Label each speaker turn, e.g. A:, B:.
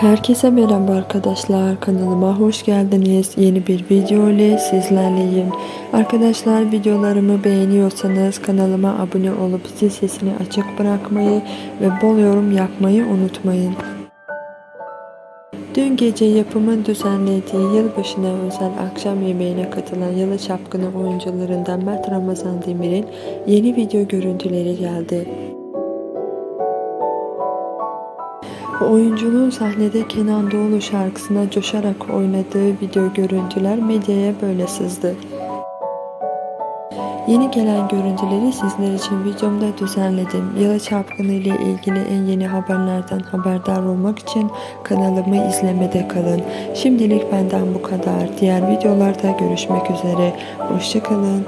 A: Herkese merhaba arkadaşlar kanalıma hoş geldiniz. Yeni bir video ile sizlerleyim. Arkadaşlar videolarımı beğeniyorsanız kanalıma abone olup zil sesini açık bırakmayı ve bol yorum yapmayı unutmayın. Dün gece yapımın düzenlediği yılbaşına özel akşam yemeğine katılan Yalı Çapkını oyuncularından Mert Ramazan Demir'in yeni video görüntüleri geldi. Oyuncunun sahnede Kenan Doğulu şarkısına coşarak oynadığı video görüntüler medyaya böyle sızdı. Yeni gelen görüntüleri sizler için videomda düzenledim. Yalı Çapkını ile ilgili en yeni haberlerden haberdar olmak için kanalımı izlemede kalın. Şimdilik benden bu kadar. Diğer videolarda görüşmek üzere. Hoşçakalın.